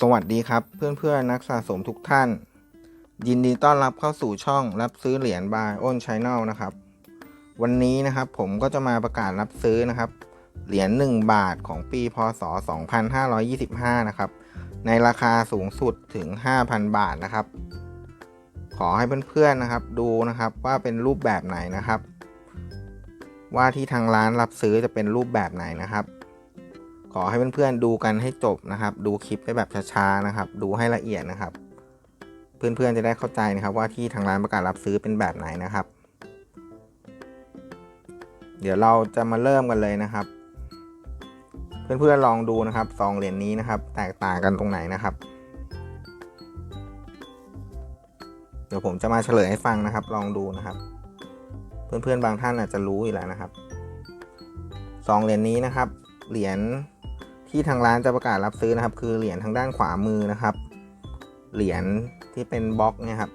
สวัสดีครับเพื่อนๆนักสะสมทุกท่าน ยินดีต้อนรับเข้าสู่ช่องรับซื้อเหรียญบายอ้นช n แนลนะครับ วันนี้นะครับผมก็จะมาประกาศรับซื้อนะครับ เหรียญ1บาทของปีพศ 2525 นะครับ ในราคาสูงสุดถึง 5,000 บาทนะครับ ขอให้เพื่อนๆนะครับดูนะครับว่าเป็นรูปแบบไหนนะครับ ว่าที่ทางร้านรับซื้อจะเป็นรูปแบบไหนนะครับ ขอให้เพื่อนๆดูกันให้จบนะครับ ดูคลิปไปแบบช้าๆนะครับ ดูให้ละเอียดนะครับ เพื่อนๆจะได้เข้าใจนะครับว่าที่ทางร้านประกาศรับซื้อเป็นแบบไหนนะครับ เดี๋ยวเราจะมาเริ่มกันเลยนะครับ เพื่อนๆลองดูนะครับซองเหรียญนี้นะครับ แตกต่างกันตรงไหนนะครับ เดี๋ยวผมจะมาเฉลยให้ฟังนะครับ ลองดูนะครับ เพื่อนๆบางท่านอาจจะรู้อยู่แล้วนะครับซองเหรียญนี้นะครับ เหรียญ ที่ทางร้านจะประกาศรับซื้อนะครับ คือเหรียญทางด้านขวามือนะครับ เหรียญที่เป็นบล็อกเนี่ยครับ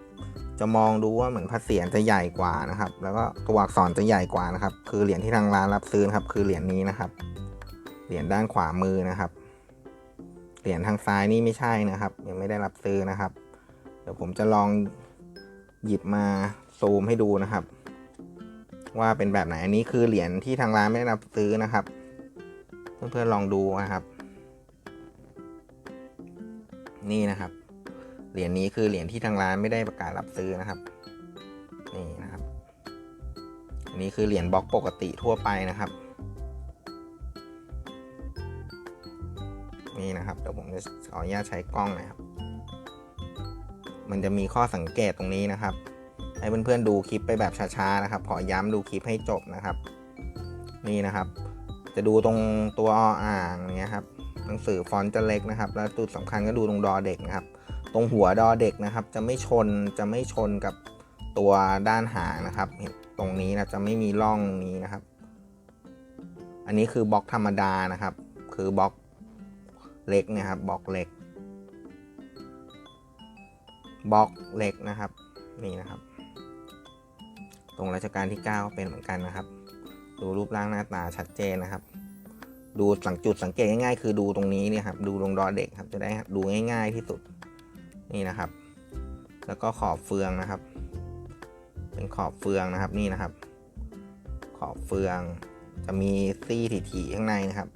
จะมองดูว่าเหมือนพระเศียรจะใหญ่กว่านะครับ แล้วก็ตัวอักษรจะใหญ่กว่านะครับ คือเหรียญที่ทางร้านรับซื้อครับ คือเหรียญนี้นะครับ เหรียญด้านขวามือนะครับ เหรียญทางซ้ายนี่ไม่ใช่นะครับ ยังไม่ได้รับซื้อนะครับ เดี๋ยวผมจะลองหยิบมาซูมให้ดูนะครับ ว่าเป็นแบบไหนอันนี้คือเหรียญที่ทางร้านไม่ได้รับซื้อนะครับ เพื่อนๆลองดูนะครับ นี่นะครับ เหรียญนี้คือเหรียญที่ทางร้านไม่ได้ประกาศรับซื้อนะครับ นี่นะครับ อันนี้คือเหรียญบล็อกปกติทั่วไปนะครับ นี่นะครับเดี๋ยวผมจะขออนุญาตใช้กล้องนะครับ มันจะมีข้อสังเกตตรงนี้นะครับ ให้เพื่อนๆดูคลิปไปแบบช้าๆนะครับ ขอย้ำดูคลิปให้จบนะครับ นี่นะครับ จะดูตรงตัวอ่างเนี้ยครับหนังสือฟอนต์จะเล็กนะครับ แล้วจุดสำคัญก็ดูตรงดอเด็กนะครับ ตรงหัวดอเด็กนะครับ จะไม่ชนจะไม่ชนกับตัวด้านหางนะครับเห็นตรงนี้นะจะไม่มีร่องนี้นะครับ อันนี้คือบล็อกธรรมดานะครับ คือบล็อกเล็กนี่ยครับบล็อกเล็กบล็อกเล็กนะครับนี่นะครับ ตรงรัชกาลที่ 9 เป็นเหมือนกันนะครับ ดูรูปร่างหน้าตาชัดเจนนะครับ ดูสังจุดสังเกตง่ายๆ คือดูตรงนี้เนี่ยครับดูตรงดอเด็กครับจะได้ดูง่าย ๆที่สุดนี่นะครับ แล้วก็ขอบเฟืองนะครับ เป็นขอบเฟืองนะครับนี่นะครับ ขอบเฟืองจะมีซี่ถี่ๆข้างในนะครับ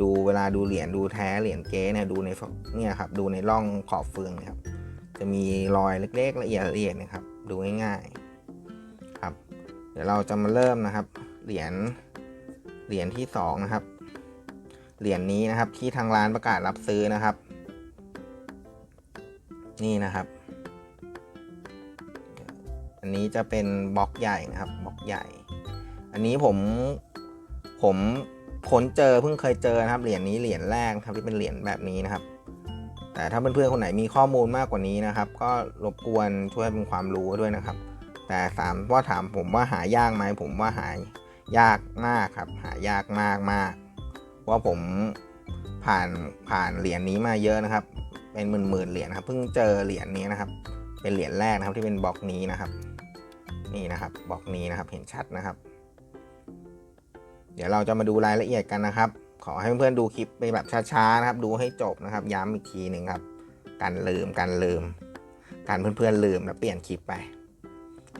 ดูเวลาดูเหรียญดูแท้เหรียญเก๊เนี่ยดูในเนี่ยครับดูในร่องขอบเฟืองนะครับ จะมีรอยเล็กๆละเอียดละเอียดนะครับ ดูง่ายๆครับ เดี๋ยวเราจะมาเริ่มนะครับ เหรียญเหรียญที่สองนะครับ เหรียญนี้นะครับที่ทางร้านประกาศรับซื้อนะครับ นี่นะครับ อันนี้จะเป็นบล็อกใหญ่นะครับบล็อกใหญ่ อันนี้ผมผมค้นเจอเพิ่งเคยเจอนะครับ เหรียญนี้เหรียญแรกครับที่เป็นเหรียญแบบนี้นะครับ แต่ถ้าเพื่อนๆคนไหนมีข้อมูลมากกว่านี้นะครับ ก็รบกวนช่วยเป็นความรู้ด้วยนะครับ แต่ถามว่าถามผมว่าหายากไหมผมว่าหาย ยากมากครับ หายากมากมากเพราะผมผ่านผ่านเหรียญนี้มาเยอะนะครับ เป็นหมื่นหมื่นเหรียญครับเพิ่งเจอเหรียญนี้นะครับ เป็นเหรียญแรกนะครับที่เป็นบล็อกนี้นะครับ นี่นะครับบล็อกนี้นะครับเห็นชัดนะครับ เดี๋ยวเราจะมาดูรายละเอียดกันนะครับ ขอให้เพื่อนๆดูคลิปไปแบบช้าๆนะครับ ดูให้จบนะครับ ย้ำอีกทีหนึ่งครับการลืมการลืมการเพื่อนๆลืมแล้วเปลี่ยนคลิปไป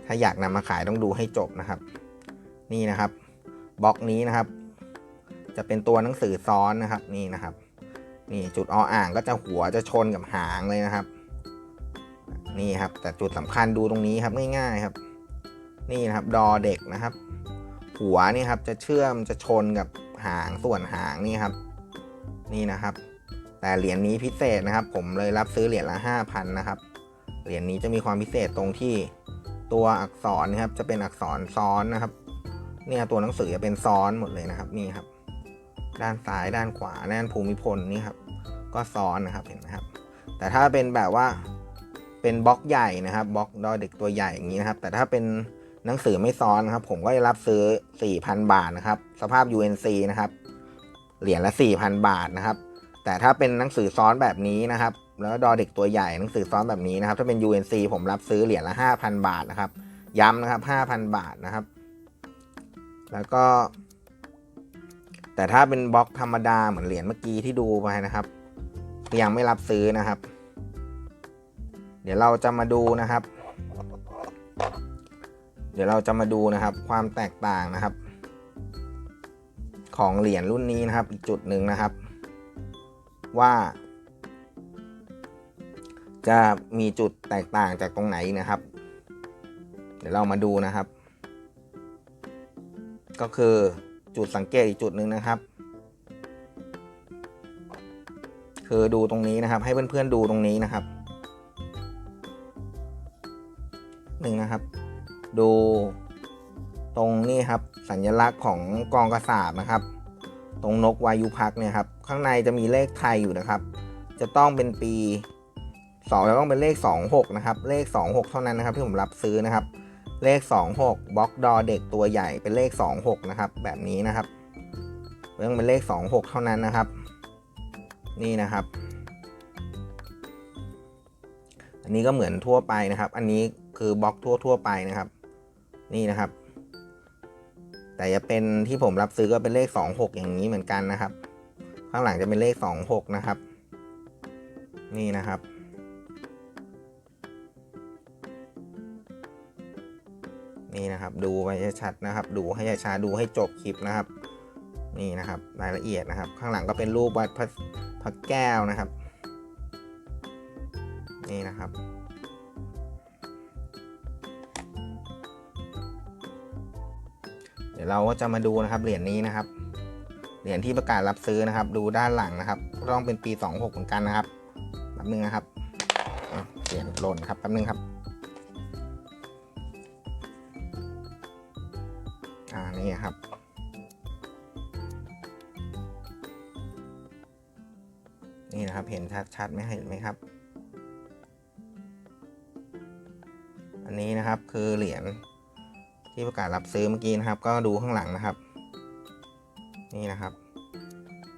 ถ้าอยากนำมาขายต้องดูให้จบนะครับ นี่นะครับ บล็อกนี้นะครับ จะเป็นตัวหนังสือซ้อนนะครับนี่นะครับ นี่จุดออ่างก็จะหัวจะชนกับหางเลยนะครับ นี่ครับ แต่จุดสำคัญดูตรงนี้ครับง่ายๆครับ นี่นะครับดอเด็กนะครับ หัวนี่ครับจะเชื่อมจะชนกับหางส่วนหางนี่ครับ นี่นะครับ แต่เหรียญนี้พิเศษนะครับ ผมเลยรับซื้อเหรียญละ5,000นะครับเหรียญนี้จะมีความพิเศษตรงที่ตัวอักษรนะครับจะเป็นอักษรซ้อนนะครับ เนี่ยตัวหนังสือเป็นซ้อนหมดเลยนะครับนี่ครับ ด้านซ้ายด้านขวาด้านภูมิพลนี่ครับ ก็ซ้อนนะครับเห็นไหมครับ แต่ถ้าเป็นแบบว่าเป็นบล็อกใหญ่นะครับบล็อกดอเด็กตัวใหญ่อย่างนี้นะครับ แต่ถ้าเป็นหนังสือไม่ซ้อนนะครับ ผมก็จะรับซื้อ 4,000 บาทนะครับ สภาพ UNC นะครับเหรียญละ4,000 บาทนะครับ แต่ถ้าเป็นหนังสือซ้อนแบบนี้นะครับ แล้วดอเด็กตัวใหญ่หนังสือซ้อนแบบนี้นะครับ ถ้าเป็น UNC ผมรับซื้อเหรียญละ 5,000 บาทนะครับ ย้ำนะครับ 5,000 บาทนะครับ แล้วก็ แต่ถ้าเป็นบล็อกธรรมดาเหมือนเหรียญเมื่อกี้ที่ดูไปนะครับ ยังไม่รับซื้อนะครับ เดี๋ยวเราจะมาดูนะครับ เดี๋ยวเราจะมาดูนะครับ ความแตกต่างนะครับ ของเหรียญรุ่นนี้นะครับ อีกจุดหนึ่งนะครับ ว่าจะมีจุดแตกต่างจากตรงไหนนะครับ เดี๋ยวเรามาดูนะครับ ก็คือจุดสังเกตอีกจุดหนึ่งนะครับ คือดูตรงนี้นะครับ ให้เพื่อนๆดูตรงนี้นะครับหนึ่งนะครับ ดูตรงนี้ครับสัญลักษณ์ของกองกระสาบนะครับ ตรงนกวายุพักเนี่ยครับข้างในจะมีเลขไทยอยู่นะครับ จะต้องเป็นปีสองจะต้องเป็นเลข 26 นะครับ เลข 26 เท่านั้นนะครับ ที่ผมรับซื้อนะครับ เลข 26บล็อกดอเด็กตัวใหญ่เป็นเลข 26 นะครับ แบบนี้นะครับต้องเป็นเลข 26 เท่านั้นนะครับ นี่นะครับ อันนี้ก็เหมือนทั่วไปนะครับ อันนี้คือบล็อกทั่วทั่วไปนะครับ นี่นะครับ แต่จะเป็นที่ผมรับซื้อก็เป็นเลข 26 อย่างนี้เหมือนกันนะครับ ข้างหลังจะเป็นเลข 26 นะครับ นี่นะครับ นี่นะครับ ดูไปชัดนะครับ ดูให้ชัดๆดูให้จบคลิปนะครับ นี่นะครับรายละเอียดนะครับ ข้างหลังก็เป็นรูปวัดพระพระแก้วนะครับ นี่นะครับเดี๋ยวเราก็จะมาดูนะครับเหรียญนี้นะครับ เหรียญที่ประกาศรับซื้อนะครับ ดูด้านหลังนะครับ ต้องเป็นปี 26เหมือนกันนะครับแป๊บนึงนะครับเหรียญหล่นครับแป๊บนึงครับ อ่านี่ครับ นี่นะครับเห็นชัดๆไหมเห็นไหมครับ อันนี้นะครับคือเหรียญที่ประกาศรับซื้อเมื่อกี้นะครับ ก็ดูข้างหลังนะครับ นี่นะครับ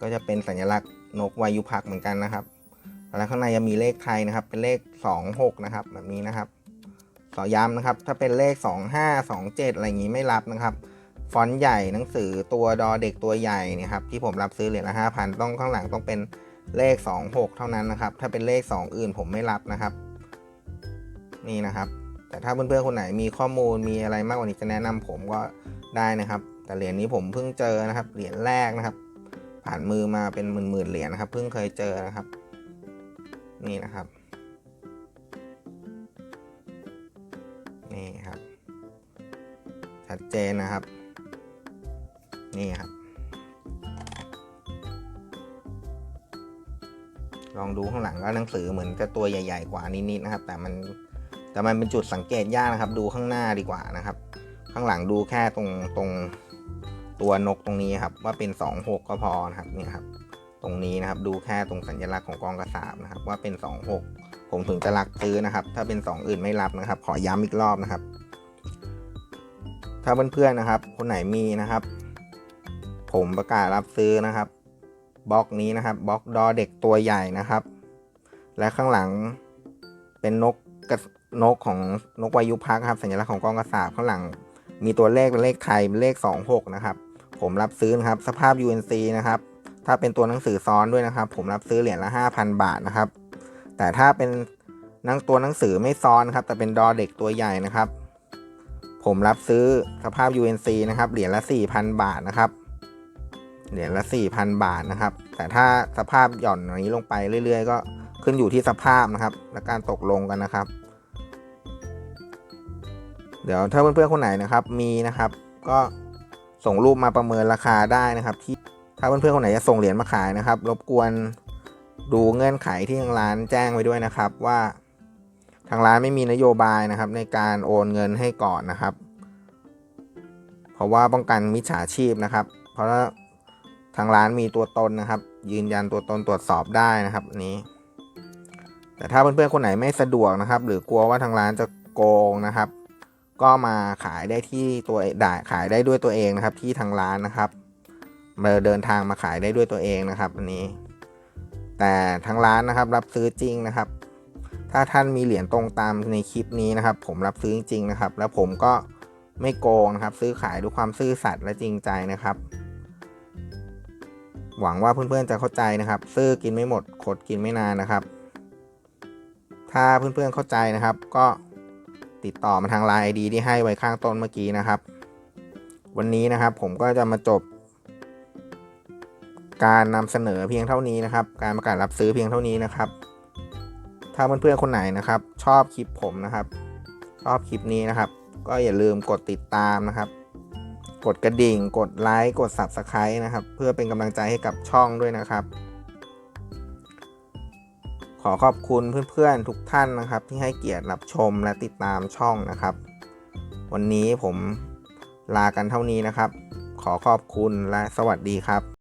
ก็จะเป็นสัญลักษณ์นกวายุพักเหมือนกันนะครับแล้วข้างในจะมีเลขไทยนะครับ เป็นเลข 26 นะครับ แบบนี้นะครับขอย้ำนะครับ ถ้าเป็นเลข 25 27 อะไรอย่างนี้ไม่รับนะครับ ฟอนต์ใหญ่หนังสือตัวดอเด็กตัวใหญ่เนี่ยครับที่ผมรับซื้อเหรียญละ5,000ต้องข้างหลังต้องเป็นเลข 26 เท่านั้นนะครับ ถ้าเป็นเลข 2 อื่นผมไม่รับนะครับ นี่นะครับ แต่ถ้าเพื่อนๆคนไหนมีข้อมูลมีอะไรมากกว่านี้จะแนะนำผมก็ได้นะครับ แต่เหรียญนี้ผมเพิ่งเจอนะครับ เหรียญแรกนะครับ ผ่านมือมาเป็นหมื่นๆเหรียญนะครับ เพิ่งเคยเจอนะครับ นี่นะครับนี่ครับ ชัดเจนนะครับ นี่ครับ ลองดูข้างหลังก็หนังสือเหมือนจะตัวใหญ่ ๆ กว่านิดๆนะครับ แต่มันแต่มันเป็นจุดสังเกตยากนะครับ ดูข้างหน้าดีกว่านะครับ ข้างหลังดูแค่ตรงตรงตัวนกตรงนี้ครับ ว่าเป็น 26 ก็พอนะครับนี่ครับ ตรงนี้นะครับดูแค่ตรงสัญลักษณ์ของกองกระสาบนะครับ ว่าเป็น 26 ผมถึงจะรับซื้อนะครับ ถ้าเป็น 2 อื่นไม่รับนะครับ ขอย้ำอีกรอบนะครับ ถ้าเพื่อนๆนะครับ คนไหนมีนะครับ ผมประกาศรับซื้อนะครับบล็อกนี้นะครับบล็อกดอเด็กตัวใหญ่นะครับ และข้างหลังเป็นนกกระนกของนกวายุพักครับ สัญลักษณ์ของกองกระสาบข้างหลัง มีตัวเลขเป็นเลขไทยเป็นเลข 26 นะครับ ผมรับซื้อนะครับ สภาพ UNC นะครับ ถ้าเป็นตัวหนังสือซ้อนด้วยนะครับ ผมรับซื้อเหรียญละ 5,000 บาทนะครับ แต่ถ้าเป็นนังตัวหนังสือไม่ซ้อนครับ แต่เป็นดอเด็กตัวใหญ่นะครับ ผมรับซื้อสภาพ UNC นะครับเหรียญละ 4,000 บาทนะครับ เหรียญละ4,000 บาทนะครับ แต่ถ้าสภาพหย่อนอย่างนี้ลงไปเรื่อย ๆ ก็ขึ้นอยู่ที่สภาพนะครับ และการตกลงกันนะครับ เดี๋ยวถ้าเพื่อนๆคนไหนนะครับมีนะครับ ก็ส่งรูปมาประเมินราคาได้นะครับ ที่ถ้าเพื่อนๆคนไหนจะส่งเหรียญมาขายนะครับ รบกวนดูเงื่อนไขที่ทางร้านแจ้งไว้ด้วยนะครับว่าทางร้านไม่มีนโยบายนะครับ ในการโอนเงินให้ก่อนนะครับ เพราะว่าป้องกันมิจฉาชีพนะครับ เพราะว่า ทางร้านมีตัวตนนะครับ ยืนยันตัวตนตรวจสอบได้นะครับนี้ แต่ถ้าเพื่อนๆคนไหนไม่สะดวกนะครับ หรือกลัวว่าทางร้านจะโกงนะครับ ก็มาขายได้ที่ตัวได้ขายได้ด้วยตัวเองนะครับ ที่ทางร้านนะครับมาเดินทางมาขายได้ด้วยตัวเองนะครับอันนี้ แต่ทางร้านนะครับรับซื้อจริงนะครับ ถ้าท่านมีเหรียญตรงตามในคลิปนี้นะครับ ผมรับซื้อจริงนะครับ แล้วผมก็ไม่โกงนะครับ ซื้อขายด้วยความซื่อสัตย์และจริงใจนะครับ หวังว่าเพื่อนๆจะเข้าใจนะครับ ซื้อกินไม่หมดขดกินไม่นานนะครับ ถ้าเพื่อนๆเข้าใจนะครับ ก็ติดต่อมาทาง Line ID ที่ให้ไว้ข้างต้นเมื่อกี้นะครับ วันนี้นะครับผมก็จะมาจบ การนำเสนอเพียงเท่านี้นะครับ การประกาศรับซื้อเพียงเท่านี้นะครับ ถ้าเพื่อนๆคนไหนนะครับ ชอบคลิปผมนะครับ ชอบคลิปนี้นะครับ ก็อย่าลืมกดติดตามนะครับ กดกระดิ่ง กดไลค์กด Subscribe นะครับ เพื่อเป็นกำลังใจให้กับช่องด้วยนะครับ ขอขอบคุณเพื่อนๆทุกท่านนะครับ ที่ให้เกียรติรับชมและติดตามช่องนะครับ วันนี้ผมลากันเท่านี้นะครับ ขอขอบคุณและสวัสดีครับ